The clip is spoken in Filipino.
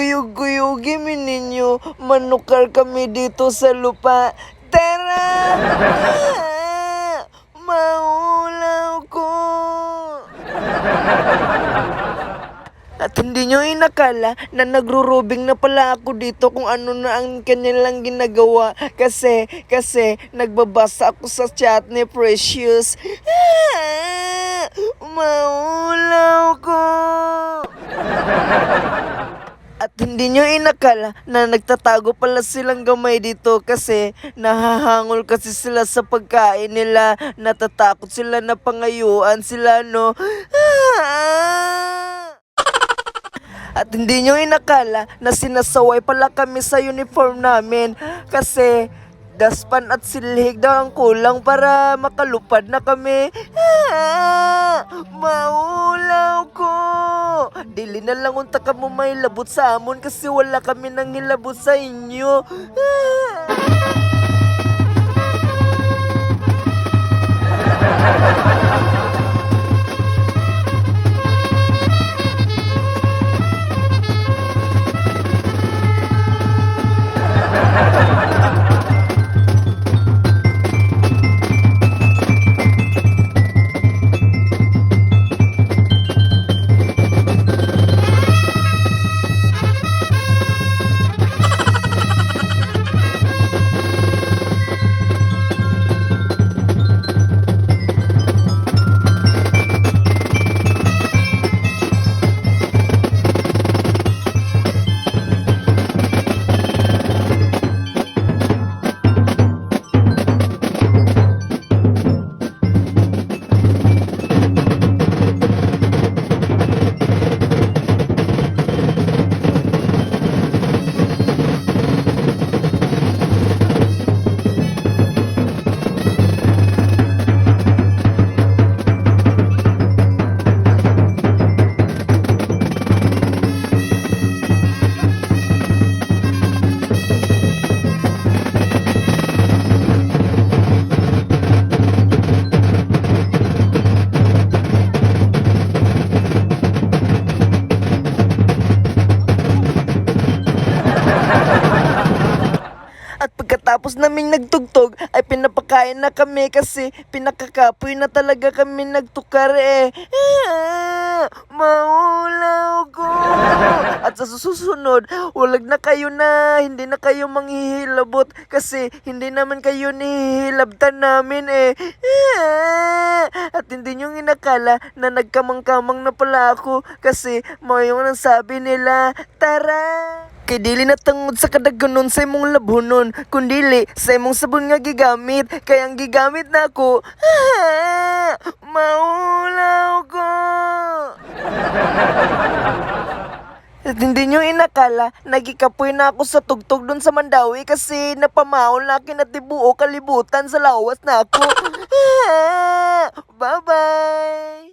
Guyog-guyogin ninyo. Manukar kami dito sa lupa. Tara! Maulaw ko! At hindi nyo inakala na nagrurubing na pala ako dito kung ano na ang kanilang ginagawa. Kasi, kasi, nagbabasa ako sa chat ni Precious. Ah! Maulaw ko! Hindi nyo inakala na nagtatago pala silang gamay dito kasi nahahangol kasi sila sa pagkain nila. Natatakot sila na pangayuan sila, no? Ah! At hindi nyo inakala na sinasaway pala kami sa uniform namin kasi daspan at silhig daw ang kulang para makalupad na kami. Dili na lang unta ka mo may labot sa amon kasi wala kami nang hilabot sa inyo. Ah. Pagkatapos namin nagtugtog ay pinapakain na kami kasi pinakakapoy na talaga kami nagtukar eh. Ah, maulaw ko. At sa susunod, walag na kayo na, hindi na kayo manghihilabot kasi hindi naman kayo nihihilabtan namin eh. Ah, at hindi nyo inakala na nagkamang-kamang na pala ako kasi mayroon ang sabi nila, tara! Kay dili na tungod sa kadaganon sa imong labunon, kundili sa imong sabon nga gigamit, kaya ang gigamit na ako, ah, maulaw ko. At hindi nyo inakala, nagikapoy na ako sa tugtog dun sa Mandawi kasi napamaol na akin at tibuo kalibutan sa lawas na ako. Bye-bye!